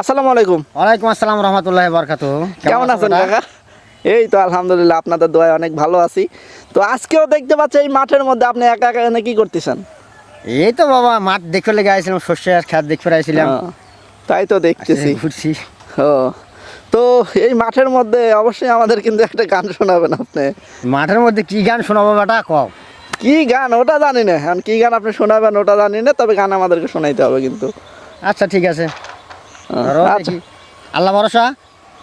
আসসালামু আলাইকুম। ওয়ালাইকুম আসসালাম রহমতুল্লাহ বরকাত। কেমন আছেন কাকা? এই তো আলহামদুলিল্লাহ আপনাদের দোয়ায় অনেক ভালো আছি। তো আজকেও দেখতে পাচ্ছি এই মাঠের মধ্যে আপনি একা একা এনে কি করতেছেন? এই তো বাবা মাঠ দেখতে লেগে আইছিলাম শস্যের খেত দেখতে আইছিলাম। তাই তো দেখতেছি। ঘুরছি। ও তো এই মাঠের মধ্যে অবশ্যই আমাদের কিন্তু একটা গান শোনাবেন আপনি। মাঠের মধ্যে কি গান শোনাবো বেটা কম কি গান? ওটা জানি না। কি গান আপনি শোনাবেন ওটা জানি না তবে গান আমাদেরকে শোনাইতে হবে কিন্তু। আচ্ছা ঠিক আছে। আচ্ছা। আল্লাহ ভরসা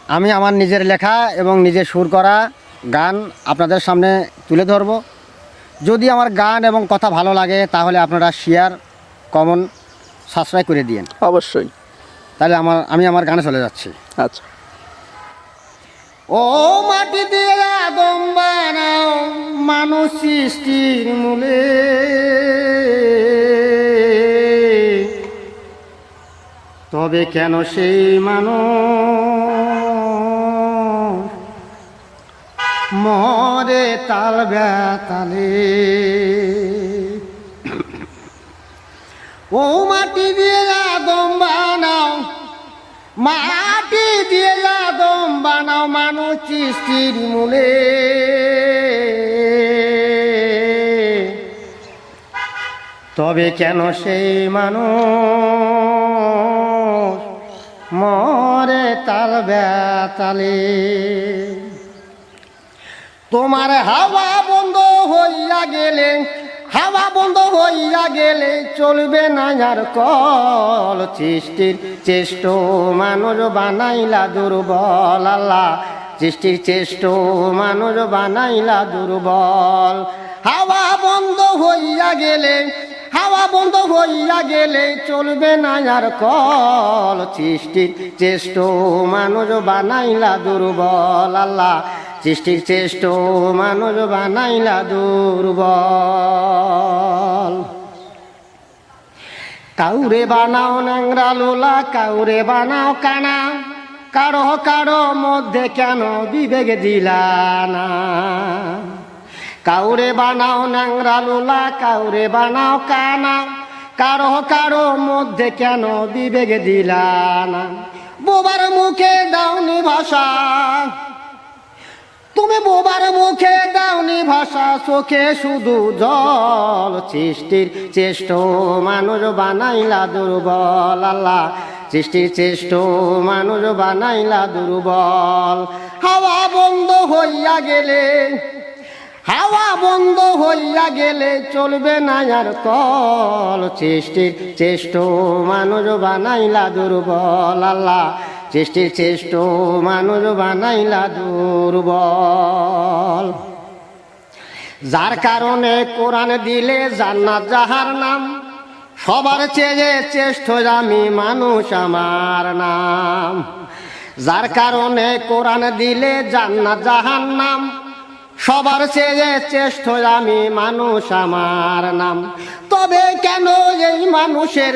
আমি আমার নিজের লেখা এবং নিজের সুর করা গান আপনাদের সামনে তুলে ধরবো। যদি আমার গান এবং কথা ভালো লাগে তাহলে আপনারা শেয়ার কমন সাবস্ক্রাইব করে দিন অবশ্যই। তাহলে আমার আমি আমার গানে চলে যাচ্ছি। আচ্ছা। ও মাটি দিয়ে আদম বানাও মানুষ সৃষ্টির মূলে। তবে কেন সেই মানুষ মরে তাল বেতালে? ও মাটি দিয়ে আদম বানাও, মাটি দিয়ে আদম বানাও মানুষ সৃষ্টির মূলে। তবে কেন সেই মানুষ মরে তাল বেতালে। তোমার হাওয়া বন্ধ হইয়া গেলে, হাওয়া বন্ধ হইয়া গেলে চলবে না আর কল। সৃষ্টির চেষ্ট মানুষ বানাইলা দুর্বল আল্লাহ। সৃষ্টির চেষ্ট মানুষ বানাইলা দুর্বল। হাওয়া বন্ধ হইয়া গেলে হাওয়া বন্ধ হইয়া গেলে চলবে না আর কল সৃষ্টির চেষ্ট মানুষ বানাইলা দুর্বল আল্লাহ। সৃষ্টির চেষ্ট মানুষ বানাইলা দুর্বল। কাউরে বানাও ন্যাংরা লোলা, কাউরে বানাও কানা। কারও কারও মধ্যে কেন বিবেক দিলা না? কাউরে বানাও ন্যাংরা লোলা, কাউরে বানাও কানা। কারও কারও মধ্যে কেন বিবেক দিলা না? বোবার মুখে দাওনি ভাষা। তুমি বোবার মুখে দাওনি ভাষা, চোখে শুধু জল। সৃষ্টির চেষ্ট মানুষ বানাইলা দুর্বল আল্লাহ। সৃষ্টির চেষ্ট মানুষ বানাইলা দুর্বল। হাওয়া বন্ধ হইয়া গেলে হাওয়া বন্ধ হইয়া গেলে চলবে না আর কল। চেষ্টির চেষ্ট মানুষ বানাইলা দুর্বল আল্লাহ। সৃষ্টির চেষ্ট মানুষ বানাইলা দুর্বল। যার কারণে কোরআন দিলে জান্নাত যাহার নাম, সবার চেয়ে চেষ্ঠ আমি মানুষ আমার নাম। যার কারণে কোরআন দিলে জান্নাত জাহার নাম সবার চেয়ে চেষ্ঠ আমি মানুষ আমার নাম। তবে কেন এই মানুষের,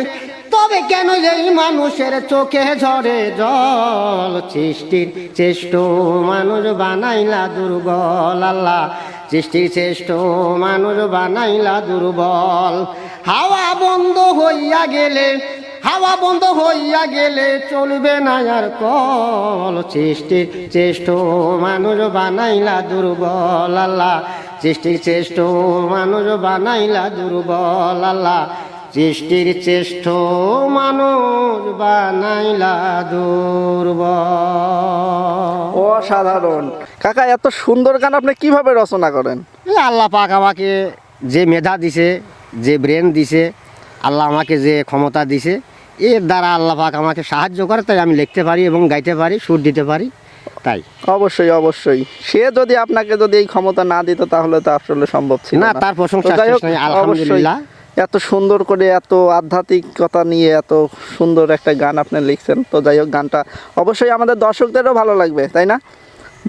তবে কেন এই মানুষের চোখে ঝরে জল? সৃষ্টির চেষ্ট মানুষ বানাইলা দুর্বল আল্লাহ। সৃষ্টির চেষ্ট মানুষ বানাইলা দুর্বল। হাওয়া বন্ধ হইয়া গেলে হাওয়া বন্ধ হইয়া গেলে চলবে না আর কল। সৃষ্টির চেষ্ট মানুষ বানাইলা দুর্বল আল্লাহ। সৃষ্টির চেষ্ট মানুষ বানাইলা দুর্বল আল্লাহ। সৃষ্টির চেষ্ট মানুষ বানাইলা দুর্বল। অসাধারণ। কাকা এত সুন্দর গান আপনি কীভাবে রচনা করেন? এই আল্লাহ পাক আমাকে যে মেধা দিছে যে ব্রেন দিছে আল্লাহ আমাকে যে ক্ষমতা দিছে এর দ্বারা আল্লাহ পাক আমাকে সাহায্য করে তাই আমি লিখতে পারি এবং গাইতে পারি সুর দিতে পারি তাই। অবশ্যই অবশ্যই। সে যদি আপনাকে যদি এই ক্ষমতা না দিত তাহলে তো আসলে সম্ভব ছিল না তার প্রশংসা আলহামদুলিল্লাহ। এত সুন্দর করে এত আধ্যাত্মিকতা নিয়ে এত সুন্দর একটা গান আপনি লিখছেন তো যাই হোক গানটা অবশ্যই আমাদের দর্শকদেরও ভালো লাগবে তাই না?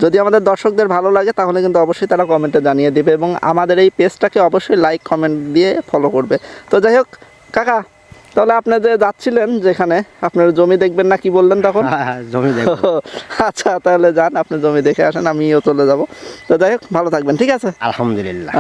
যদি আমাদের দর্শকদের ভালো লাগে তাহলে কিন্তু অবশ্যই তারা কমেন্টে জানিয়ে দিবে এবং আমাদের এই পেজটাকে অবশ্যই লাইক কমেন্ট দিয়ে ফলো করবে। তো যাই হোক কাকা তাহলে আপনি যে যাচ্ছিলেন যেখানে আপনার জমি দেখবেন না কি বললেন তখন? হ্যাঁ, হ্যাঁ, জমি দেখো আচ্ছা তাহলে যান আপনি জমি দেখে আসেন আমিও চলে যাব। তো যাই হোক ভালো থাকবেন ঠিক আছে? আলহামদুলিল্লাহ।